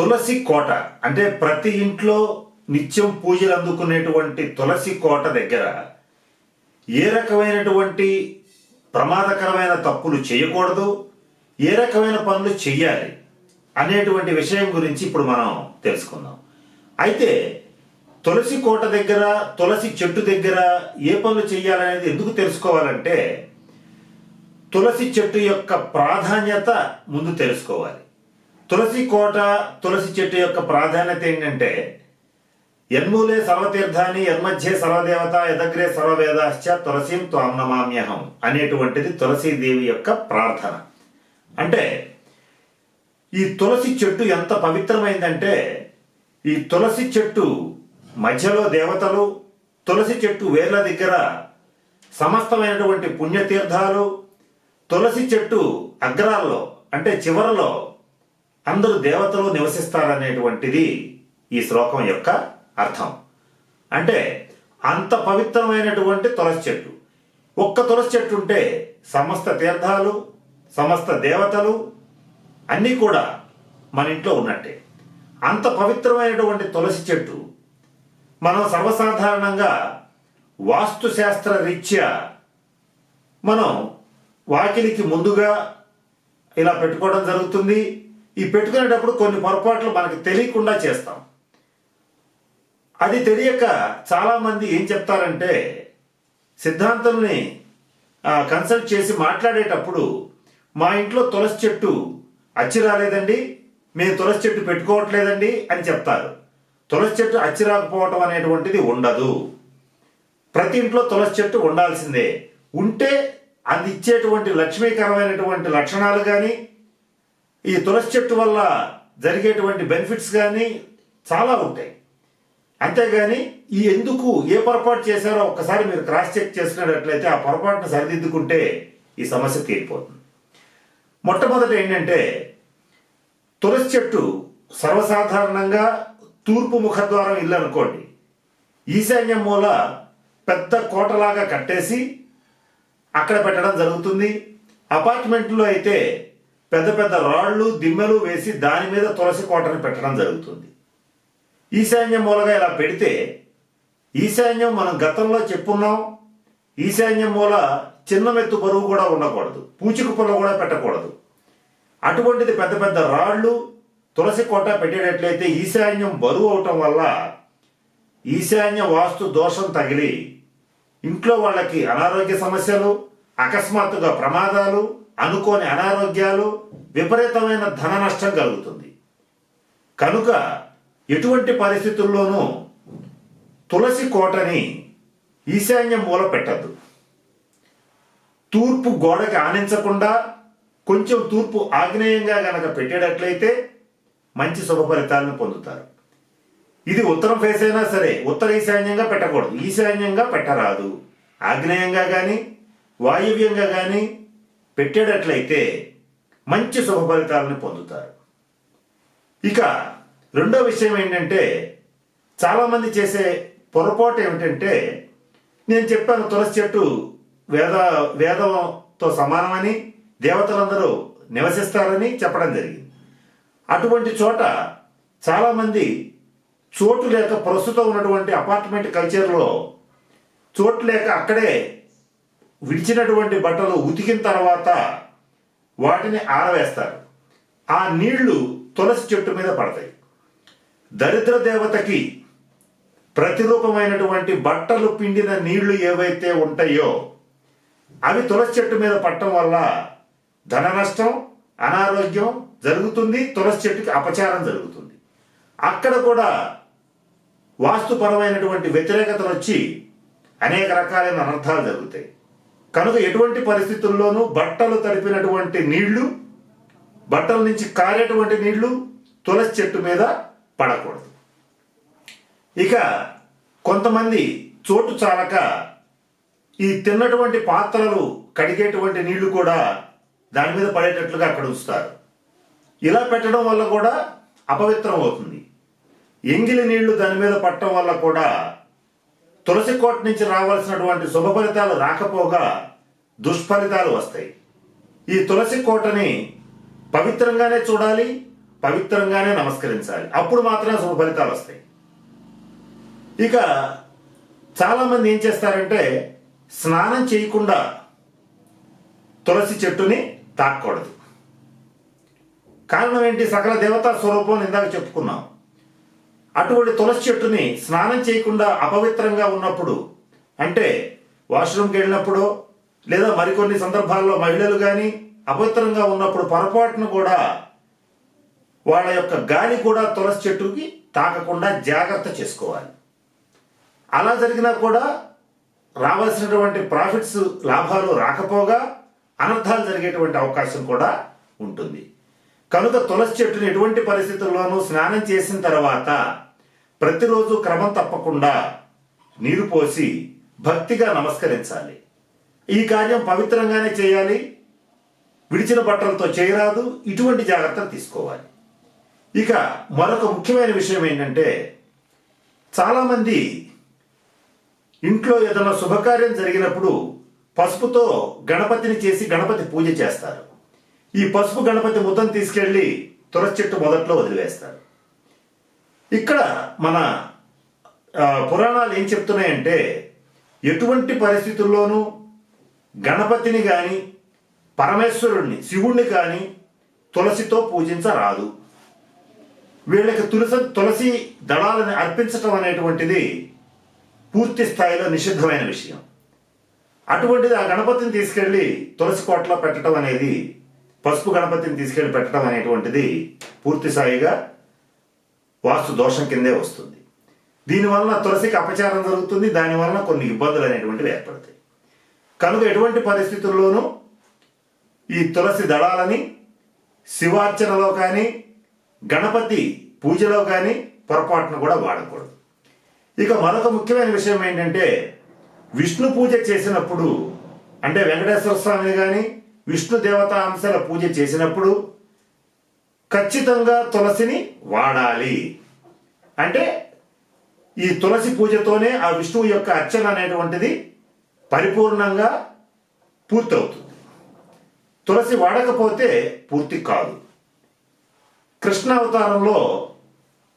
తులసి కోట. అంటే ప్రతి ఇంట్లో నిత్యం పూజలు అందుకునేటువంటి తులసి కోట దగ్గర ఏ రకమైనటువంటి ప్రమాదకరమైన తప్పులు చేయకూడదు ఏ రకమైన పనులు చెయ్యాలి అనేటువంటి విషయం గురించి ఇప్పుడు మనం తెలుసుకుందాం. అయితే తులసి కోట దగ్గర తులసి చెట్టు దగ్గర ఏ పనులు చేయాలనేది ఎందుకు తెలుసుకోవాలంటే తులసి చెట్టు యొక్క ప్రాధాన్యత ముందు తెలుసుకోవాలి. తులసి కోట తులసి చెట్టు యొక్క ప్రాధాన్యత ఏంటంటే యన్మూలే సర్వతీర్థాన్ని యన్మధ్యే సర్వదేవత యదగ్రే సర్వవేదాశ్చ తులసీం త్వామ్నమామ్యహం అనేటువంటిది తులసీదేవి యొక్క ప్రార్థన. అంటే ఈ తులసి చెట్టు ఎంత పవిత్రమైందంటే ఈ తులసి చెట్టు మధ్యలో దేవతలు తులసి చెట్టు వేర్ల దగ్గర సమస్తమైనటువంటి పుణ్యతీర్థాలు తులసి చెట్టు అగ్రాల్లో అంటే చివరలో అందరూ దేవతలు నివసిస్తారనేటువంటిది ఈ శ్లోకం యొక్క అర్థం. అంటే అంత పవిత్రమైనటువంటి తులసి చెట్టు. ఒక్క తులసి చెట్టు ఉంటే సమస్త తీర్థాలు సమస్త దేవతలు అన్నీ కూడా మన ఇంట్లో ఉన్నట్టే. అంత పవిత్రమైనటువంటి తులసి చెట్టు మనం సర్వసాధారణంగా వాస్తుశాస్త్ర రీత్యా మనం వాకిలికి ముందుగా ఇలా పెట్టుకోవడం జరుగుతుంది. ఈ పెట్టుకునేటప్పుడు కొన్ని పొరపాట్లు మనకి తెలియకుండా చేస్తాం. అది తెలియక చాలామంది ఏం చెప్తారంటే సిద్ధాంతుల్ని కన్సల్ట్ చేసి మాట్లాడేటప్పుడు మా ఇంట్లో తులసి చెట్టు అచ్చి రాలేదండి మేము తులసి చెట్టు పెట్టుకోవట్లేదండి అని చెప్తారు. తులసి చెట్టు అచ్చి రాకపోవటం అనేటువంటిది ఉండదు. ప్రతి ఇంట్లో తులసి చెట్టు ఉండాల్సిందే. ఉంటే అది ఇచ్చేటువంటి లక్ష్మీకరమైనటువంటి లక్షణాలు కానీ ఈ తులసి చెట్టు వల్ల జరిగేటువంటి బెనిఫిట్స్ కానీ చాలా ఉంటాయి. అంతేగాని ఈ ఎందుకు ఏ పొరపాటు చేశారో ఒక్కసారి మీరు క్రాస్ చెక్ చేసుకున్నట్లయితే ఆ పొరపాటును సరిదిద్దుకుంటే ఈ సమస్య తీరిపోతుంది. మొట్టమొదట ఏంటంటే తులసి చెట్టు సర్వసాధారణంగా తూర్పు ముఖద్వారం ఇల్లు అనుకోండి. ఈశాన్య మూల పెద్ద కోటలాగా కట్టేసి అక్కడ పెట్టడం జరుగుతుంది. అపార్ట్మెంట్లో అయితే పెద్ద పెద్ద రాళ్ళు దిమ్మెలు వేసి దాని మీద తులసి కోటను పెట్టడం జరుగుతుంది. ఈశాన్యం మూలగా ఇలా పెడితే ఈశాన్యం మనం గతంలో చెప్పున్నాం ఈశాన్యం మూల చిన్న మెత్తు బరువు కూడా ఉండకూడదు పూచిక పుల్ల కూడా పెట్టకూడదు. అటువంటిది పెద్ద పెద్ద రాళ్ళు తులసి కోట పెట్టేటట్లయితే ఈశాన్యం బరువు అవటం వల్ల ఈశాన్య వాస్తు దోషం తగిలి ఇంట్లో వాళ్ళకి అనారోగ్య సమస్యలు అకస్మాత్తుగా ప్రమాదాలు అనుకోని అనారోగ్యాలు విపరీతమైన ధన నష్టం కలుగుతుంది. కనుక ఎటువంటి పరిస్థితుల్లోనూ తులసి కోటని ఈశాన్యం మూల పెట్టద్దు. తూర్పు గోడకి ఆనించకుండా కొంచెం తూర్పు ఆగ్నేయంగా గనక పెట్టేటట్లయితే మంచి శుభ ఫలితాలను పొందుతారు. ఇది ఉత్తరం ఫేస్ అయినా సరే ఉత్తర ఈశాన్యంగా పెట్టకూడదు. ఈశాన్యంగా పెట్టరాదు. ఆగ్నేయంగా కానీ వాయువ్యంగా కానీ పెట్టేటట్లయితే మంచి శుభ ఫలితాలను పొందుతారు. ఇక రెండో విషయం ఏంటంటే చాలామంది చేసే పొరపాటు ఏమిటంటే నేను చెప్పాను తులసి చెట్టు వేద వేదంతో సమానమని దేవతలందరూ నివసిస్తారని చెప్పడం జరిగింది. అటువంటి చోట చాలామంది చోటు లేక ప్రస్తుతం ఉన్నటువంటి అపార్ట్మెంట్ కల్చర్లో చోటు లేక అక్కడే విడిచినటువంటి బట్టలు ఉతికిన తర్వాత వాటిని ఆరవేస్తారు. ఆ నీళ్ళు తులసి చెట్టు మీద పడతాయి. దరిద్ర దేవతకి ప్రతిరూపమైనటువంటి బట్టలు పిండిన నీళ్ళు ఏవైతే ఉంటాయో అవి తులసి చెట్టు మీద పట్టడం వల్ల ధన నష్టం అనారోగ్యం జరుగుతుంది తులసి చెట్టుకి అపచారం జరుగుతుంది. అక్కడ కూడా వాస్తుపరమైనటువంటి వ్యతిరేకతలు వచ్చి అనేక రకాలైన అనర్థాలు జరుగుతాయి. కనుక ఎటువంటి పరిస్థితుల్లోనూ బట్టలు తడిపినటువంటి నీళ్ళు బట్టల నుంచి కారేటువంటి నీళ్ళు తులసి చెట్టు మీద పడకూడదు. ఇక కొంతమంది చోటు చాలక ఈ తిన్నటువంటి పాత్రలు కడిగేటువంటి నీళ్ళు కూడా దాని మీద పడేటట్లుగా అక్కడ ఉంచుతారు. ఇలా పెట్టడం వల్ల కూడా అపవిత్రం అవుతుంది. ఎంగిలి నీళ్ళు దాని మీద పట్టడం వల్ల కూడా తులసి కోట నుంచి రావాల్సినటువంటి శుభ ఫలితాలు రాకపోగా దుష్ఫలితాలు వస్తాయి. ఈ తులసి కోటని పవిత్రంగానే చూడాలి పవిత్రంగానే నమస్కరించాలి. అప్పుడు మాత్రమే శుభ ఫలితాలు వస్తాయి. ఇక చాలామంది ఏం చేస్తారంటే స్నానం చేయకుండా తులసి చెట్టుని తాకూడదు కారణం ఏంటి? సకల దేవతా స్వరూపం ఇందాక చెప్పుకున్నాం. అటువంటి తులసి చెట్టుని స్నానం చేయకుండా అపవిత్రంగా ఉన్నప్పుడు అంటే వాష్రూమ్కి వెళ్ళినప్పుడు లేదా మరికొన్ని సందర్భాల్లో మహిళలు కానీ అపవిత్రంగా ఉన్నప్పుడు పొరపాటును కూడా వాళ్ళ యొక్క గాలి కూడా తులసి చెట్టుకి తాకకుండా జాగ్రత్త చేసుకోవాలి. అలా జరిగినా కూడా రావాల్సినటువంటి ప్రాఫిట్స్ లాభాలు రాకపోగా అనర్థాలు జరిగేటువంటి అవకాశం కూడా ఉంటుంది. కనుక తులసి చెట్టుని ఎటువంటి పరిస్థితుల్లోనూ స్నానం చేసిన తర్వాత ప్రతిరోజు క్రమం తప్పకుండా నీరు పోసి భక్తిగా నమస్కరించాలి. ఈ కార్యం పవిత్రంగానే చేయాలి. విడిచిన బట్టలతో చేయరాదు. ఇటువంటి జాగ్రత్తలు తీసుకోవాలి. ఇక మరొక ముఖ్యమైన విషయం ఏంటంటే చాలామంది ఇంట్లో ఏదైనా శుభకార్యం జరిగినప్పుడు పసుపుతో గణపతిని చేసి గణపతి పూజ చేస్తారు. ఈ పసుపు గణపతి ముద్దను తీసుకెళ్ళి తులసి చెట్టు మొదట్లో వదిలివేస్తారు. ఇక్కడ మన పురాణాలు ఏం చెప్తున్నాయంటే ఎటువంటి పరిస్థితుల్లోనూ గణపతిని కానీ పరమేశ్వరుణ్ణి శివుణ్ణి కానీ తులసితో పూజించరాదు. వీళ్ళకి తులసి తులసి దళాలను అర్పించటం అనేటువంటిది పూర్తి స్థాయిలో నిషిద్ధమైన విషయం. అటువంటిది ఆ గణపతిని తీసుకెళ్ళి తులసి కోటలో పెట్టడం అనేది పసుపు గణపతిని తీసుకెళ్ళి పెట్టడం అనేటువంటిది పూర్తి స్థాయిగా వాస్తు దోషం కిందే వస్తుంది. దీనివలన తులసికి అపచారం జరుగుతుంది దానివలన కొన్ని ఇబ్బందులు అనేటువంటివి ఏర్పడతాయి. కనుక ఎటువంటి పరిస్థితుల్లోనూ ఈ తులసి దళాలని శివార్చనలో కానీ గణపతి పూజలో కానీ పొరపాటును కూడా వాడకూడదు. ఇక మరొక ముఖ్యమైన విషయం ఏంటంటే విష్ణు పూజ చేసినప్పుడు అంటే వెంకటేశ్వర స్వామిని కానీ విష్ణు దేవతా అంశాల పూజ చేసినప్పుడు ఖచ్చితంగా తులసిని వాడాలి. అంటే ఈ తులసి పూజతోనే ఆ విష్ణువు యొక్క అర్చన అనేటువంటిది పరిపూర్ణంగా పూర్తవుతుంది. తులసి వాడకపోతే పూర్తి కాదు. కృష్ణ అవతారంలో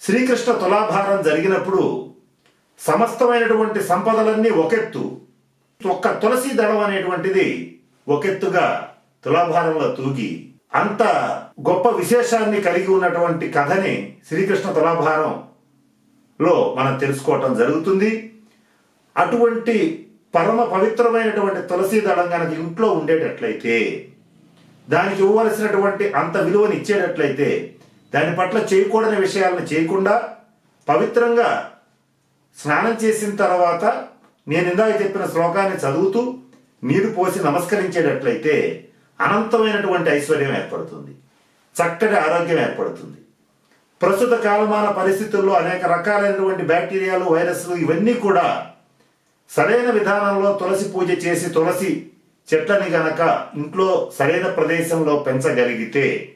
శ్రీకృష్ణ తులాభారం జరిగినప్పుడు సమస్తమైనటువంటి సంపదలన్నీ ఒకెత్తు. ఒక్క తులసి దళం అనేటువంటిది ఒకెత్తుగా తులాభారంలో తూగి అంత గొప్ప విశేషాన్ని కలిగి ఉన్నటువంటి కథని శ్రీకృష్ణ తులాభారం లో మనం తెలుసుకోవటం జరుగుతుంది. అటువంటి పరమ పవిత్రమైనటువంటి తులసి దళం కనుక ఇంట్లో ఉండేటట్లయితే దానికి ఇవ్వవలసినటువంటి అంత విలువని ఇచ్చేటట్లయితే దాని పట్ల చేయకూడని విషయాలను చేయకుండా పవిత్రంగా స్నానం చేసిన తర్వాత నేను ఇందాక చెప్పిన శ్లోకాన్ని చదువుతూ నీరు పోసి నమస్కరించేటట్లయితే అనంతమైనటువంటి ఐశ్వర్యం ఏర్పడుతుంది. చక్కటి ఆరోగ్యం ఏర్పడుతుంది. ప్రస్తుత కాలమాన పరిస్థితుల్లో అనేక రకాలైనటువంటి బ్యాక్టీరియాలు వైరస్లు ఇవన్నీ కూడా సరైన విధానంలో తులసి పూజ చేసి తులసి చెట్లని గనక ఇంట్లో సరైన ప్రదేశంలో పెంచగలిగితే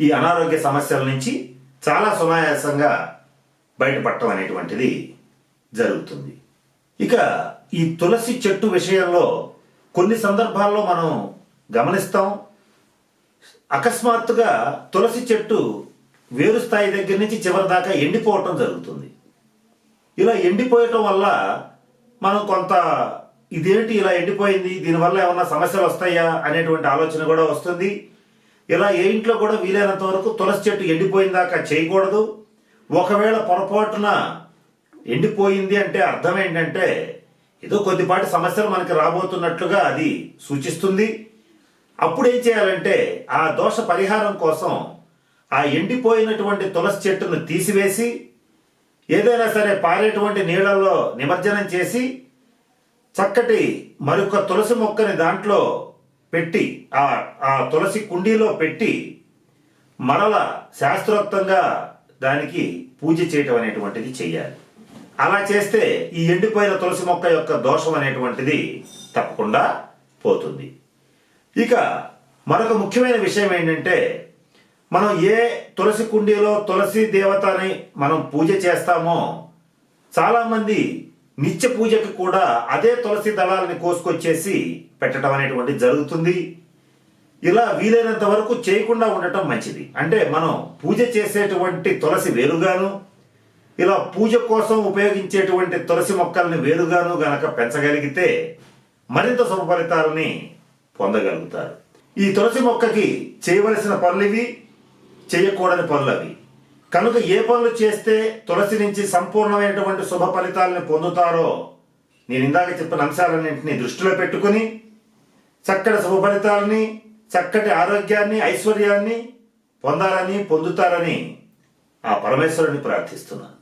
ఈ అనారోగ్య సమస్యల నుంచి చాలా సునాయాసంగా బయటపడటం అనేటువంటిది జరుగుతుంది. ఇక ఈ తులసి చెట్టు విషయంలో కొన్ని సందర్భాల్లో మనం గమనిస్తాం. అకస్మాత్తుగా తులసి చెట్టు వేరు స్థాయి దగ్గర నుంచి చివరి దాకా ఎండిపోవటం జరుగుతుంది. ఇలా ఎండిపోయటం వల్ల మనం కొంత ఇదేంటి ఇలా ఎండిపోయింది దీనివల్ల ఏమన్నా సమస్యలు వస్తాయా అనేటువంటి ఆలోచన కూడా వస్తుంది. ఇలా ఏ ఇంట్లో కూడా వీలైనంత వరకు తులసి చెట్టు ఎండిపోయిన దాకా చేయకూడదు. ఒకవేళ పొరపాటున ఎండిపోయింది అంటే అర్థం ఏంటంటే ఏదో కొద్దిపాటి సమస్యలు మనకి రాబోతున్నట్లుగా అది సూచిస్తుంది. అప్పుడు ఏం చేయాలంటే ఆ దోష పరిహారం కోసం ఆ ఎండిపోయినటువంటి తులసి చెట్టును తీసివేసి ఏదైనా సరే పారేటువంటి నీళ్ళల్లో నిమజ్జనం చేసి చక్కటి మరొక తులసి మొక్కని దాంట్లో పెట్టి ఆ ఆ తులసి కుండీలో పెట్టి మరల శాస్త్రోక్తంగా దానికి పూజ చేయటం అనేటువంటిది చెయ్యాలి అలా చేస్తే ఈ ఎండిపోయిన తులసి మొక్క యొక్క దోషం అనేటువంటిది తప్పకుండా పోతుంది. ఇక మరొక ముఖ్యమైన విషయం ఏంటంటే మనం ఏ తులసి కుండీలో తులసి దేవతని మనం పూజ చేస్తామో చాలామంది నిత్య పూజకి కూడా అదే తులసి దళాలని కోసుకొచ్చేసి పెట్టడం అనేటువంటి జరుగుతుంది. ఇలా వీలైనంత వరకు చేయకుండా ఉండటం మంచిది. అంటే మనం పూజ చేసేటువంటి తులసి వేరుగాను ఇలా పూజ కోసం ఉపయోగించేటువంటి తులసి మొక్కల్ని వేరుగాను గనక పెంచగలిగితే మరింత శుభ ఫలితాలని పొందగలుగుతారు. ఈ తులసి మొక్కకి చేయవలసిన పనులు ఇవి చేయకూడని పనులు అవి కనుక ఏ పనులు చేస్తే తులసి నుంచి సంపూర్ణమైనటువంటి శుభ ఫలితాలను పొందుతారో నేను ఇందాక చెప్పిన అంశాలన్నింటినీ దృష్టిలో పెట్టుకుని చక్కటి శుభ ఫలితాలని చక్కటి ఆరోగ్యాన్ని ఐశ్వర్యాన్ని పొందాలని పొందుతారని ఆ పరమేశ్వరుని ప్రార్థిస్తున్నాను.